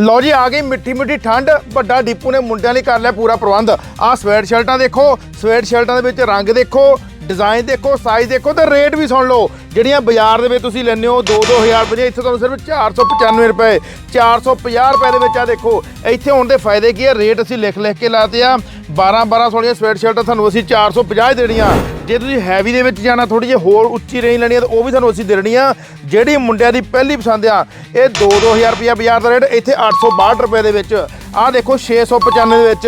ਲਓ ਜੀ, ਆ ਗਈ ਮਿੱਠੀ ਮਿੱਠੀ ਠੰਡ। ਵੱਡਾ ਡੀਪੂ ਨੇ ਮੁੰਡਿਆਂ ਲਈ ਕਰ ਲਿਆ ਪੂਰਾ ਪ੍ਰਬੰਧ। ਆਹ ਸਵੈਟ ਸ਼ਰਟਾਂ ਦੇਖੋ, ਸਵੈਟ ਸ਼ਰਟਾਂ ਦੇ ਵਿੱਚ ਰੰਗ ਦੇਖੋ। ਡਿਜ਼ਾਈਨ ਦੇਖੋ ਸਾਈਜ਼ ਦੇਖੋ ਤੇ ਰੇਟ ਵੀ ਸੁਣ ਲਓ। ਜਿਹੜੀਆਂ ਬਾਜ਼ਾਰ ਦੇ ਵਿੱਚ ਤੁਸੀਂ ਲੈਂਦੇ ਹੋ 2-2000 ਰੁਪਏ ਇੱਥੇ ਤੁਹਾਨੂੰ ਸਿਰਫ 495 ਰੁਪਏ 450 ਰੁਪਏ ਦੇ ਵਿੱਚ ਆ ਦੇਖੋ। ਇੱਥੇ ਹੋਣ ਦੇ ਫਾਇਦੇ ਕੀ ਹੈ ਰੇਟ ਅਸੀਂ ਲਿਖ ਲਿਖ ਕੇ ਲਾਤੇ ਆ। 12-12 ਸੋਲੀਆਂ ਸਵੈਟ ਸ਼ਰਟਾਂ ਤੁਹਾਨੂੰ ਅਸੀਂ 450 ਹੀ ਦੇਣੀਆਂ। ਜੇ ਤੁਸੀਂ ਹੈਵੀ ਦੇ ਵਿੱਚ ਜਾਣਾ ਥੋੜੀ ਜਿਹੀ ਹੋਰ ਉੱਚੀ ਰੇਂਜ ਲੈਣੀ ਆ, ਤਾਂ ਉਹ ਵੀ ਤੁਹਾਨੂੰ ਅਸੀਂ ਦੇਣੀ ਆ। ਜਿਹੜੀ ਮੁੰਡਿਆਂ ਦੀ ਪਹਿਲੀ ਪਸੰਦ ਆ, ਇਹ 2-2000 ਰੁਪਏ ਬਾਜ਼ਾਰ ਦਾ ਰੇਟ ਇੱਥੇ 862 ਰੁਪਏ ਦੇ ਵਿੱਚ। ਆਹ ਦੇਖੋ 695 ਦੇ ਵਿੱਚ।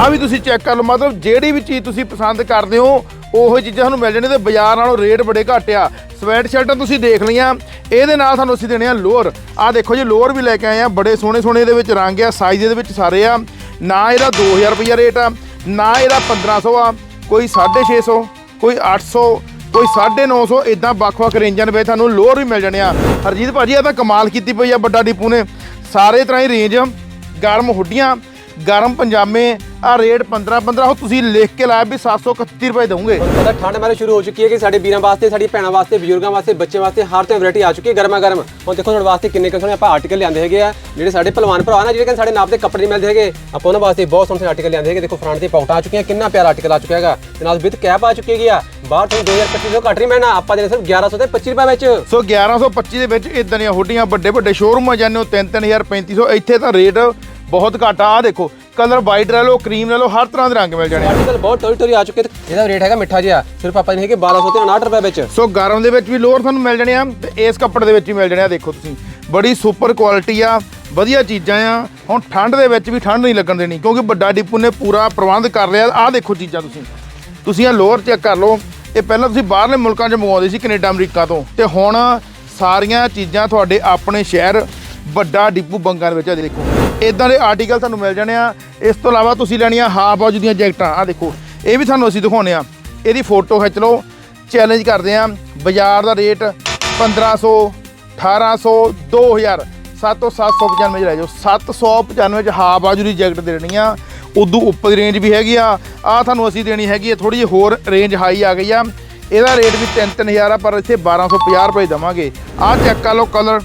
ਆਹ ਵੀ ਤੁਸੀਂ ਚੈੱਕ ਕਰ ਲਓ, ਮਤਲਬ ਜਿਹੜੀ ਵੀ ਚੀਜ਼ ਤੁਸੀਂ ਪਸੰਦ ਕਰਦੇ ਹੋ ਉਹੋ ਚੀਜ਼ਾਂ ਸਾਨੂੰ ਮਿਲ ਜਾਣੀਆਂ ਤੇ ਬਾਜ਼ਾਰ ਨਾਲੋਂ ਰੇਟ ਬੜੇ ਘੱਟ ਆ। ਸਵੈਟ ਸ਼ਰਟਾਂ ਤੁਸੀਂ ਦੇਖ ਲਈਆਂ, ਇਹਦੇ ਨਾਲ ਸਾਨੂੰ ਅਸੀਂ ਦੇਣੇ ਆ ਲੋਅਰ। ਆਹ ਦੇਖੋ ਜੀ, ਲੋਅਰ ਵੀ ਲੈ ਕੇ ਆਏ ਆ, ਬੜੇ ਸੋਹਣੇ ਸੋਹਣੇ ਇਹਦੇ ਵਿੱਚ ਰੰਗ ਆ ਸਾਈਜ਼ ਇਹਦੇ ਵਿੱਚ ਸਾਰੇ ਆ। ਨਾ ਇਹਦਾ 2000 ਰੁਪਏ ਰੇਟ ਆ, ਨਾ ਇਹਦਾ 1500 ਆ, ਕੋਈ 650 ਕੋਈ 800 ਕੋਈ 950 ਇਦਾਂ ਵੱਖ-ਵੱਖ ਰੇਂਜਾਂ ਦੇ ਵਿੱਚ ਤੁਹਾਨੂੰ ਲੋਅਰ ਵੀ ਮਿਲ ਜਾਣੇ ਆ। ਹਰਜੀਤ ਭਾਜੀ, ਇਹ ਤਾਂ ਕਮਾਲ ਕੀਤੀ ਪਈ ਆ ਵੱਡਾ ਡੀਪੂ ਨੇ। ਸਾਰੇ ਤਰ੍ਹਾਂ ਹੀ ਰੇਂਜ, ਗਰਮ ਹੁੱਡੀਆਂ ਗਰਮ ਪਜਾਮੇ ਆ ਰੇਟ 15 15 ਉਹ ਤੁਸੀਂ ਲਿਖ ਕੇ ਲਾਇਆ ਵੀ 731 ਰੁਪਏ ਤੁਹਾਨੂੰ ਪਤਾ ਠੰਡ ਮਾਰੇ ਸ਼ੁਰੂ ਹੋ ਚੁੱਕੀ ਹੈ ਕਿ ਸਾਡੇ ਵੀਰਾਂ ਵਾਸਤੇ ਸਾਡੀ ਭੈਣਾਂ ਵਾਸਤੇ ਬਜ਼ੁਰਗਾਂ ਵਾਸਤੇ ਬੱਚਿਆਂ ਵਾਸਤੇ ਹਰ ਤਰ੍ਹਾਂ ਵੈਰਾਈਟੀ ਆ ਚੁੱਕੀ ਹੈ ਗਰਮਾ ਗਰਮ। ਹੁਣ ਦੇਖੋ ਤੁਹਾਡੇ ਵਾਸਤੇ ਕਿੰਨੇ ਕਿੰਨੇ ਆਪਾਂ ਆਰਟੀਕਲ ਲਿਆਂਦੇ ਹੈਗੇ ਆ ਜਿਹੜੇ ਸਾਡੇ ਪਹਿਲਵਾਨ ਭਰਾ ਨਾ ਜਿਹੜੇ ਕਿ ਸਾਡੇ ਨਾਪ ਦੇ ਕੱਪੜੇ ਨਹੀਂ ਮਿਲਦੇ ਹੈਗੇ। ਆਪਾਂ ਉਹਨਾਂ ਵਾਸਤੇ ਬਹੁਤ ਸੋਹਣੇ ਆਰਟੀਕਲ ਲਿਆਂਦੇ ਹੈਗੇ। ਦੇਖੋ ਫਰੰਟ ਤੇ ਪਾਉਟਾਂ ਆ ਚੁੱਕੀਆਂ ਕਿੰਨਾ ਪਿਆਰਾ ਆਰਟੀਕਲ ਆ ਚੁੱਕਿਆ ਹੈਗਾ। ਤੇ ਨਾਲ ਵਿਦ ਕੈਪ ਆ ਚੁੱਕੀ ਹੈਗੀ ਆ। ਬਾਹਰ ਤੁਹਾਨੂੰ 2025 ਤੋਂ ਘੱਟ ਨਹੀਂ ਮਿਲਣਾ ਆਪਾਂ ਦੇ ਸਿਰਫ 1100 ਤੇ 25 ਰੁਪਏ ਵਿੱਚ। ਸੋ 1125 ਦੇ ਵਿੱਚ ਇਦਾਂ ਦੀਆਂ ਹੁੱਡੀਆਂ ਵੱਡੇ ਵੱਡੇ ਸ਼ੋਰੂਮਾਂ ਜਾਂਦੇ ਹੋ 3-3000 3500 ਇੱਥੇ ਤਾਂ ਰੇਟ ਬਹੁਤ ਘੱਟ ਆ ਦੇਖੋ ਕਲਰ ਵਾਈਟ ਲੈ ਲਓ ਕਰੀਮ ਲੈ ਲਓ ਹਰ ਤਰ੍ਹਾਂ ਦੇ ਰੰਗ ਮਿਲ ਜਾਣੇ ਆ। ਆਰਟੀਕਲ ਬਹੁਤ ਟੋਰੀ ਟੋਰੀ ਆ ਚੁੱਕੇ ਤੇ ਇਹਦਾ ਰੇਟ ਹੈਗਾ ਮਿੱਠਾ ਜਿਹਾ। ਸਿਰਫ ਆਪਾਂ ਨੇ ਹੈਗੇ 1200 ਤੇ 59 ਰੁਪਏ ਵਿੱਚ। ਸੋ ਗਰਮ ਦੇ ਵਿੱਚ ਵੀ ਲੋਅਰ ਤੁਹਾਨੂੰ ਮਿਲ ਜਾਣੇ ਆ ਤੇ ਇਸ ਕੱਪੜੇ ਦੇ ਵਿੱਚ ਵੀ ਮਿਲ ਜਾਣੇ ਆ ਦੇਖੋ ਤੁਸੀਂ। ਬੜੀ ਸੁਪਰ ਕੁਆਲਿਟੀ ਆ ਵਧੀਆ ਚੀਜ਼ਾਂ ਆ। ਹੁਣ ਠੰਡ ਦੇ ਵਿੱਚ ਵੀ ਠੰਡ ਨਹੀਂ ਲੱਗਣ ਦੇਣੀ ਕਿਉਂਕਿ ਵੱਡਾ ਡਿਪੂ ਨੇ ਪੂਰਾ ਪ੍ਰਬੰਧ ਕਰ ਲਿਆ। ਆਹ ਦੇਖੋ ਚੀਜ਼ਾਂ ਤੁਸੀਂ। ਤੁਸੀਂ ਇਹ ਲੋਅਰ ਚੈੱਕ ਕਰ ਲਓ। ਇਹ ਪਹਿਲਾਂ ਤੁਸੀਂ ਬਾਹਰਲੇ ਮੁਲਕਾਂ 'ਚ ਮੰਗਵਾਉਂਦੇ ਸੀ ਕੈਨੇਡਾ ਅਮਰੀਕਾ ਤੋਂ। ਤੇ ਹੁਣ ਸਾਰੀਆਂ ਚੀਜ਼ਾਂ ਤੁਹਾਡੇ ਆਪਣੇ ਸ਼ਹਿਰ ਵੱਡਾ ਡਿਪੂ ਬੰਗਾਂ ਦੇ ਵਿੱਚ ਆ ਦੇਖੋ। ਇਦਾਂ ਦੇ ਆਰਟੀਕਲ ਤੁਹਾਨੂੰ ਮਿਲ ਜਾਣੇ ਆ। ਇਸ ਤੋਂ ਇਲਾਵਾ ਤੁਸੀਂ ਲੈਣੀਆਂ ਹਾਫ ਬਾਜੂ ਦੀਆਂ ਜੈਕਟਾਂ। ਆ ਦੇਖੋ, ਇਹ ਵੀ ਤੁਹਾਨੂੰ ਅਸੀਂ ਦਿਖਾਉਨੇ ਆ। ਇਹਦੀ ਫੋਟੋ ਖਿੱਚ ਲਓ। ਚੈਲੰਜ ਕਰਦੇ ਆ। ਬਾਜ਼ਾਰ ਦਾ ਰੇਟ 1500 1800 2000 7 ਤੋਂ 795 ਚ ਲੈ ਜਾਓ। 795 ਚ ਹਾਫ ਬਾਜੂ ਦੀ ਜੈਕਟ ਦੇਣੀ ਆ। ਉਦੋਂ ਉੱਪਰ ਰੇਂਜ ਵੀ ਹੈਗੀ ਆ। ਆ ਤੁਹਾਨੂੰ ਅਸੀਂ ਦੇਣੀ ਹੈਗੀ ਆ ਥੋੜੀ ਜਿਹੀ ਹੋਰ ਰੇਂਜ ਹਾਈ ਆ ਗਈ ਆ। ਇਹਦਾ ਰੇਟ ਵੀ 3-3000 ਆ, ਪਰ ਇੱਥੇ 1250 ਰੁਪਏ ਦਵਾਂਗੇ। ਆ ਚੈੱਕ ਕਰ ਲਓ ਕਲਰ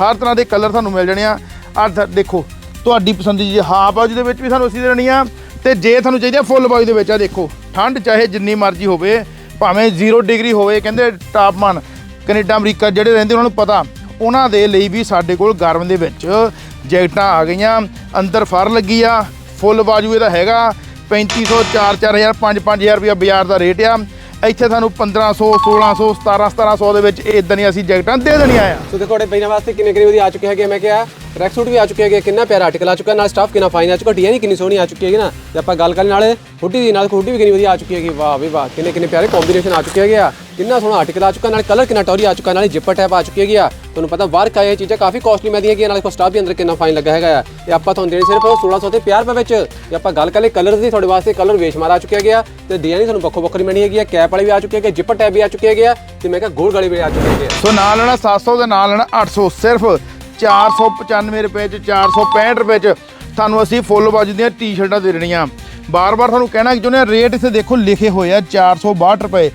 ਹਰ ਤਰ੍ਹਾਂ ਦੇ ਕਲਰ ਤੁਹਾਨੂੰ ਮਿਲ ਜਾਣੇ ਆ। ਆ ਦੇਖੋ, ਤੁਹਾਡੀ ਪਸੰਦ ਦੀ ਹਾਫ ਬਾਜੂ ਦੇ ਵਿੱਚ ਵੀ ਸਾਨੂੰ ਅਸੀਂ ਦੇਣੀ ਆ। ਤੇ ਜੇ ਤੁਹਾਨੂੰ ਚਾਹੀਦੀ ਆ ਫੁੱਲ ਬਾਜੂ ਦੇ ਵਿੱਚ ਆ ਦੇਖੋ, ਠੰਡ ਚਾਹੇ ਜਿੰਨੀ ਮਰਜ਼ੀ ਹੋਵੇ, ਭਾਵੇਂ 0 ਡਿਗਰੀ ਹੋਵੇ, ਕਹਿੰਦੇ ਤਾਪਮਾਨ, ਕੈਨੇਡਾ, ਅਮਰੀਕਾ ਜਿਹੜੇ ਰਹਿੰਦੇ ਉਹਨਾਂ ਨੂੰ ਪਤਾ, ਉਹਨਾਂ ਦੇ ਲਈ ਵੀ ਸਾਡੇ ਕੋਲ ਗਰਮ ਦੇ ਵਿੱਚ ਜੈਕਟਾਂ ਆ ਗਈਆਂ। ਅੰਦਰ ਫਰ ਲੱਗੀ ਆ, ਫੁੱਲ ਬਾਜੂ ਇਹਦਾ ਹੈਗਾ 3500 4-4000 5-5000 ਰੁਪਇਆ ਬਾਜ਼ਾਰ ਦਾ ਰੇਟ ਆ। ਇੱਥੇ ਤੁਹਾਨੂੰ 1500 1600 17 1700 ਦੇ ਵਿੱਚ ਇਦਾਂ ਦੀਆਂ ਅਸੀਂ ਜੈਕਟਾਂ ਦੇ ਦੇਣੀਆਂ ਆ। ਸੋ ਦੇਖੋ, ਤੁਹਾਡੇ ਪਹਿਲਾਂ ਵਾਸਤੇ ਕਿੰਨੇ ਕਿੰਨੇ ਵਧੀਆ ਆ ਚੁੱਕੇ ਹੈਗੇ, ਮੈਂ ਕਿਹਾ ਰੈਕ ਸੂਟ ਵੀ ਆ ਚੁੱਕੇ ਹੈਗੇ, ਕਿੰਨਾ ਪਿਆਰਾ ਆਰਟੀਕਲ ਆ ਚੁੱਕਾ, ਨਾਲ ਸਟਾਫ ਕਿੰਨਾ ਫਾਈਨ ਆ ਚੁੱਕਾ ਡਿਜ਼ਾਈਨ ਕਿੰਨੀ ਸੋਹਣੀ ਆ ਚੁੱਕੀ ਹੈਗੀ ਨਾ। ਤੇ ਆਪਾਂ ਗੱਲ ਕਰਨ ਨਾਲੇ ਹੁੱਡੀ ਦੀ, ਨਾਲ ਹੁੱਡੀ ਵੀ ਕਿੰਨੀ ਵਧੀਆ ਆ ਚੁੱਕੀ ਹੈਗੀ, ਵਾਹ ਵੀ ਵਾਹ ਕਿੰਨੇ ਕਿੰਨੇ ਪਿਆਰੇ ਕੰਬੀਨੇਸ਼ਨ ਆ ਚੁੱਕੇ ਹੈਗੇ ਆ। ਕਿੰਨਾ ਸੋਹਣਾ ਆਰਟੀਕਲ ਆ ਚੁੱਕਾ, ਨਾਲ ਕਲਰ ਕਿੰਨਾ ਟੌਰੀ ਆ ਚੁੱਕਾ, ਨਾਲ ਜਿੱਪਰ ਟੈਪ ਆ ਚੁੱਕੀ ਹੈਗੀ ਆ। ਤੁਹਾਨੂੰ ਪਤਾ ਬਾਹਰ ਕਾਏ ਚੀਜ਼ਾਂ ਕਾਫੀ ਕਾਸਟਲੀ ਮਿਲਦੀਆਂ ਹੈਗੀਆਂ, ਨਾਲੇ ਕੋ ਸਟਾਫ ਵੀ ਅੰਦਰ ਕਿੰਨਾ ਫਾਈਨ ਲੱਗਾ ਹੈਗਾ ਆ। ਤੇ ਆਪਾਂ ਤੁਹਾਨੂੰ ਦੇਣੀ ਸਿਰਫ 1600 ਤੇ 50 ਰੁਪਏ ਵਿੱਚ। ਜੇ ਆਪਾਂ ਗੱਲ ਕਰ ਕਰੀਏ ਕਲਰ ਦੀ, ਤੁਹਾਡੇ ਵਾਸਤੇ ਕਲਰ ਵੇਸ਼ਮਾਰ ਆ ਚੁੱਕਿਆ ਗਿਆ। ਆ ਤੇ ਡਿਜ਼ਾਈਨ ਤੁਹਾਨੂੰ ਵੱਖੋ ਵੱਖਰੀ ਮਿਲਣੀ ਹੈਗੀ ਆ। ਕੈਪ ਵਾਲੀ ਵੀ ਆ ਚੁੱਕੀ ਹੈਗੇ ਜਿੱਪਰ ਟੈਪ ਵੀ ਆ ਚੁੱਕੇ ਹੈਗੇ ਆ। ਤੇ ਮੈਂ ਕਿਹਾ ਗੋਲ ਗਲੇ ਵੀ ਆ ਚੁੱਕੇ ਹੈਗੇ ਸੋ ਨਾਲ ਲੈਣਾ 700 ਦੇ ਨਾਲ ਲੈਣਾ 800 ਸਿਰਫ 495 ਰੁਪਏ ਚ 465 ਰੁਪਏ ਚ ਤੁਹਾਨੂੰ ਅਸੀਂ ਫੁੱਲ ਬਾਜੂ ਦੀਆਂ ਟੀ-ਸ਼ਰਟਾਂ ਦੇ ਦੇਣੀਆਂ। ਬਾਰ-ਬਾਰ ਤੁਹਾਨੂੰ ਕਹਿਣਾ ਕਿ ਜਿਹਨੇ ਰੇਟ ਇੱਥੇ ਦੇਖੋ, ਲਿਖੇ ਹੋਏ ਆ 462 ਰੁਪਏ।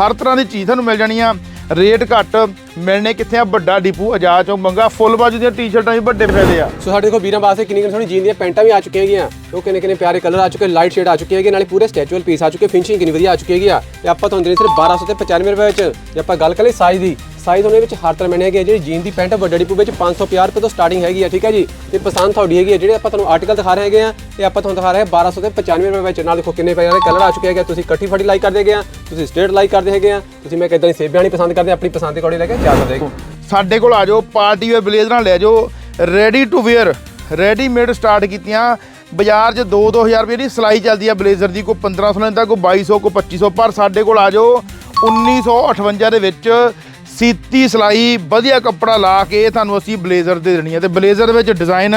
ਹਰ ਤਰ੍ਹਾਂ ਦੀ ਚੀਜ਼ ਤੁਹਾਨੂੰ ਮਿਲ ਜਾਣੀ ਆ। ਰੇਟ ਘੱਟ, ਮਿਲਣੇ ਕਿੱਥੇ ਆ? ਵੱਡਾ ਡਿਪੂ ਆਜ਼ਾਦ ਚੌਂਕ ਮੰਗਾ। ਫੁੱਲ ਬਾਜੂ ਦੀਆਂ ਟੀ-ਸ਼ਰਟਾਂ ਵੀ ਵੱਡੇ ਫਾਇਦੇ ਆ। ਸੋ ਸਾਡੇ ਕੋਲ ਵੀਰਾਂ ਵਾਸਤੇ ਕਿੰਨੀ ਕਿੰਨੀ ਸੋਹਣੀ ਜੀਨ ਦੀਆਂ ਪੈਂਟਾਂ ਵੀ ਆ ਚੁੱਕੀਆਂ ਹੈਗੀਆਂ ਉਹ ਕਿੰਨੇ ਕਿੰਨੇ ਪਿਆਰੇ ਕਲਰ ਆ ਚੁੱਕੇ ਲਾਈਟ ਸ਼ੇਡ ਆ ਚੁੱਕੇ ਹੈਗੇ ਨਾਲੇ ਪੂਰੇ ਸਟੈਚੂਅਲ ਪੀਸ ਆ ਚੁੱਕੇ ਫਿਨਿਸ਼ਿੰਗ ਕਿੰਨੀ ਵਧੀਆ ਆ ਚੁੱਕੀ ਹੈਗੀ ਆ। ਤੇ ਆਪਾਂ ਤੁਹਾਨੂੰ ਦੇਣੀ ਸਿਰਫ 1200 ਤੇ 95 ਰੁਪਏ ਵਿੱਚ। ਜੇ ਆਪਾਂ ਗੱਲ ਕਰੀਏ ਸਾਈਜ਼ ਦੀ ਸਾਈਜ਼ ਉਹਦੇ ਵਿੱਚ ਹਰ ਤਰ੍ਹਾਂ ਮੈਨੇ ਹੈਗੇ ਆ। ਜਿਹੜੀ ਜੀਨ ਦੀ ਪੈਂਟ ਵੱਡੇ ਡਿਪੂ ਵਿੱਚ 550 ਰੁਪਏ ਤੋਂ ਸਟਾਰਟਿੰਗ ਹੈਗੀ ਆ, ਠੀਕ ਹੈ ਜੀ? ਤੇ ਪਸੰਦ ਤੁਹਾਡੀ ਹੈਗੀ ਆ, ਜਿਹੜੇ ਆਪਾਂ ਤੁਹਾਨੂੰ ਆਰਟੀਕਲ ਦਿਖਾ ਰਹੇ ਹੈਗੇ ਆ, ਤੇ ਆਪਾਂ ਤੁਹਾਨੂੰ ਦਿਖਾ ਰਹੇ ਹਾਂ 1200 ਤੇ 95 ਰੁਪਏ ਵਿੱਚ। ਨਾਲ ਦੇਖੋ ਕਿੰਨੇ ਪਿਆਰੇ ਕਲਰ ਆ ਚੁੱਕੇ ਹੈਗੇ। ਤੁਸੀਂ ਇਕੱਠੀ ਫੜੀ ਲਾਈਕ ਕਰਦੇ ਹੈਗੇ ਆ, ਤੁਸੀਂ ਸਟੇਟ ਲਾਈਕ ਕਰਦੇ ਹੈਗੇ ਆ। ਤੁਸੀਂ ਮੈਂ ਕਿਦਾਂ ਦੀ ਸੇਬਿਆਂ ਨਹੀਂ ਪਸੰਦ ਕਰਦੇ ਆਪਣੀ ਪਸੰਦ ਦੇ ਅਕੋਰਡਿੰਗ ਲੈ ਕੇ ਜਾ ਸਕਦੇ ਸਾਡੇ ਕੋਲ ਆ ਜਾਓ, ਪਾਰਟੀ ਵੇਅਰ ਬਲੇਜ਼ਰਾਂ ਲੈ ਜਾਓ। Ready to wear readymade start ਕੀਤੀਆਂ। ਬਾਜ਼ਾਰ 'ਚ 2-2000 ਰੁਪਏ ਦੀ ਸਿਲਾਈ ਚੱਲਦੀ ਆ ਬਲੇਜ਼ਰ ਦੀ, ਕੋਈ 1500 ਲੈਂਦਾ, ਕੋਈ 2200 ਕੋਈ 2500 ਪਰ ਸਾਡੇ ਕੋਲ ਆ ਜਾਓ 1958 ਦੇ ਵਿੱਚ ਸੀਤੀ ਸਿਲਾਈ, ਵਧੀਆ ਕੱਪੜਾ ਲਾ ਕੇ ਤੁਹਾਨੂੰ ਅਸੀਂ ਬਲੇਜ਼ਰ ਦੇ ਦੇਣੀ ਹੈ ਤੇ ਬਲੇਜ਼ਰ ਵਿੱਚ ਡਿਜ਼ਾਈਨ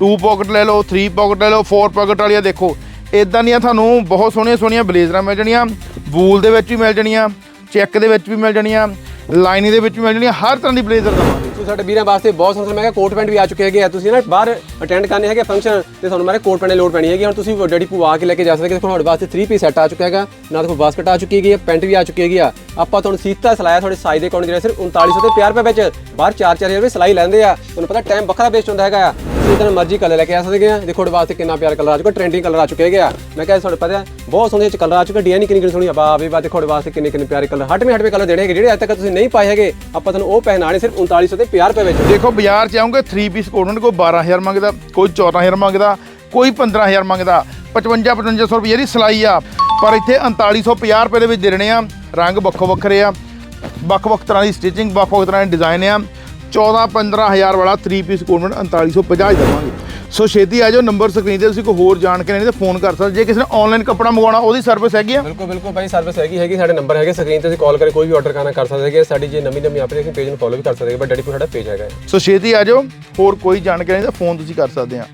2 ਪਾਕਟ ਲੈ ਲਓ 3 ਪਾਕਟ ਲੈ ਲਓ 4 ਪਾਕਟ ਵਾਲੀਆਂ ਦੇਖੋ। ਇਦਾਂ ਦੀਆਂ ਤੁਹਾਨੂੰ ਬਹੁਤ ਸੋਹਣੀਆਂ ਸੋਹਣੀਆਂ ਬਲੇਜ਼ਰਾਂ ਮਿਲ ਜਾਣੀਆਂ ਵੂਲ ਦੇ ਵਿੱਚ ਵੀ ਮਿਲ ਜਾਣੀਆਂ ਚੈੱਕ ਦੇ ਵਿੱਚ ਵੀ ਮਿਲ ਜਾਣੀਆਂ ਲਾਈਨਿੰਗ ਦੇ ਵਿੱਚ ਵੀ ਮਿਲ ਜਾਣੀਆਂ, ਹਰ ਤਰ੍ਹਾਂ ਦੀ ਬਲੇਜ਼ਰ ਦਵਾਂਗੇ। ਤੁਸੀਂ ਸਾਡੇ ਵੀਰਾਂ ਵਾਸਤੇ ਬਹੁਤ ਸੋਹਣਾ ਮੈਂ ਕਿਹਾ ਕੋਟ ਪੈਂਟ ਵੀ ਆ ਚੁੱਕੇ ਹੈਗੇ ਆ। ਤੁਸੀਂ ਨਾ ਬਾਹਰ ਅਟੈਂਡ ਕਰਨੇ ਹੈਗੇ ਫੰਕਸ਼ਨ ਤੇ ਤੁਹਾਨੂੰ ਮੇਰੇ ਕੋਟ ਪੈਂਟ ਦੀ ਲੋੜ ਪੈਣੀ ਹੈਗੀ। ਹੁਣ ਤੁਸੀਂ ਡੈਡੀ ਪੂ ਕੇ ਲੈ ਕੇ ਜਾ ਸਕਦੇ ਦੇਖੋ ਤੁਹਾਡੇ ਵਾਸਤੇ 3 ਪੀਸ ਸੈੱਟ ਆ ਚੁੱਕਾ ਹੈਗਾ ਨਾਲ ਦੇਖੋ ਬਾਸਕਟ ਆ ਚੁੱਕੀ ਹੈਗੀ ਹੈ ਪੈਂਟ ਵੀ ਆ ਚੁੱਕੀ ਹੈਗੀ ਆ। ਆਪਾਂ ਤੁਹਾਨੂੰ ਸੀਤਾ ਸਲਾਇਆ ਤੁਹਾਡੇ ਸਾਈਜ਼ ਦੇ ਅਕੋਰਡਿੰਗ ਜਿਹੜਾ ਸਿਰਫ 3900 ਤੇ 50 ਰੁਪਏ ਵਿੱਚ ਬਾਹਰ 4-4000 ਰੁਪਏ ਸਲਾਈ ਲੈਂਦੇ ਆ। ਤੁਹਾਨੂੰ ਪਤਾ ਟਾਈਮ ਵੱਖਰਾ ਵੇਸਟ ਹੁੰਦਾ ਹੈਗਾ ਆ। ਤੁਸੀਂ ਤਾਂ ਮਰਜ਼ੀ ਕਲਰ ਲੈ ਕੇ ਆ ਸਕਦੇ ਆ। ਦੇਖੋ ਤੁਹਾਡੇ ਵਾਸਤੇ ਕਿੰਨਾ ਪਿਆਰਾ ਕਲਰ ਆ ਚੁੱਕਾ ਟ੍ਰੈਂਡਿੰਗ ਕਲਰ ਆ ਚੁੱਕੇ ਹੈਗੇ ਆ। ਮੈਂ ਕਿਹਾ ਤੁਹਾਨੂੰ ਪਤਾ, ਬਹੁਤ ਸੋਹਣੇ ਚ ਕਲਰ ਆ ਚੁੱਕਾ ਡਿਜ਼ਾਈਨ ਕਿੰਨੀ ਕਿੰਨੀ ਸੋਹਣੀ ਆ। ਬਾ ਵੀ ਬਾ ਦੇਖੋ ਤੁਹਾਡੇ ਵਾਸਤੇ ਕਿੰਨੇ ਕਿੰਨੇ ਪਿਆਰੇ ਕਲਰ ਹਟਵੇਂ ਹਟਵੇਂ ਕਲਰ ਦੇਣੇ ਹੈਗੇ, ਜਿਹੜੇ ਅੱਜ ਤੱਕ ਤੁਸੀਂ ਨਹੀਂ ਪਾਏ ਹੈਗੇ, ਆਪਾਂ ਤੁਹਾਨੂੰ ਉਹ ਪਹਿਨਾਣੇ ਸਿਰਫ 3900 ਤੇ 50 ਰੁਪਏ ਵਿੱਚ। ਦੇਖੋ, ਬਾਜ਼ਾਰ 'ਚ ਆਉਂਗੇ 3 ਪੀਸ ਕੋਟ ਕੋਈ 12000 ਮੰਗਦਾ, ਕੋਈ 14000 ਮੰਗਦਾ, ਕੋਈ 15000 ਮੰਗਦਾ। 55 5500 ਰੁਪਏ ਦੀ ਸਿਲਾਈ ਆ। ਪਰ ਇੱਥੇ 3950 ਰੁਪਏ ਦੇ ਵਿੱਚ ਦੇ ਦੇਣੇ ਆ। ਰੰਗ ਵੱਖੋ ਵੱਖਰੇ ਆ। ਵੱਖ-ਵੱਖ ਤਰ੍ਹਾਂ ਦੀ ਸਟਿਚਿੰਗ ਵੱਖ-ਵੱਖ ਤਰ੍ਹਾਂ ਦੇ ਡਿਜ਼ਾਈਨ ਆ। 14 15000 ਵਾਲਾ 3 ਪੀਸ ਕੋਟ 3950 ਹੀ ਦੇਵਾਂਗੇ। ਸੋ ਛੇਤੀ ਆ ਜਾਓ ਨੰਬਰ ਸਕਰੀਨ ਤੇ ਤੁਸੀਂ ਕੋਈ ਹੋਰ ਜਾਣਕਾਰੀ ਨਹੀਂ ਤੇ ਫੋਨ ਕਰ ਸਕਦੇ। ਜੇ ਕਿਸੇ ਨੇ ਆਨਲਾਈਨ ਕੱਪੜਾ ਮੰਗਵਾਉਣਾ ਉਹਦੀ ਸਰਵਿਸ ਹੈਗੀ ਆ? ਬਿਲਕੁਲ ਬਿਲਕੁਲ ਭਾਈ ਸਰਵਿਸ ਹੈਗੀ ਹੈਗੀ ਸਾਡੇ ਨੰਬਰ ਹੈਗੇ ਸਕਰੀਨ ਤੇ ਤੁਸੀਂ ਕਾਲ ਕਰਕੇ ਕੋਈ ਵੀ ਆਰਡਰ ਕਰਨਾ ਕਰ ਸਕਦੇ ਹੈਗੇ ਸਾਡੀ ਜੇ ਨਵੀਂ ਨਵੀਂ ਐਪਲੀਕੇਸ਼ਨ ਪੇਜ ਨੂੰ ਫੋਲੋ ਵੀ ਕਰ ਸਕਦੇ ਹੈਗੇ ਬਟ ਡੈਡੀ ਕੋਲ ਸਾਡਾ ਪੇਜ ਹੈਗਾ ਹੈ। ਸੋ ਛੇਤੀ ਆ ਜਾਓ ਹੋਰ ਕੋਈ ਜਾਣਕਾਰੀ ਨਹੀਂ ਤਾਂ ਫੋਨ ਤੁਸੀਂ ਕਰ ਸਕਦੇ ਆ।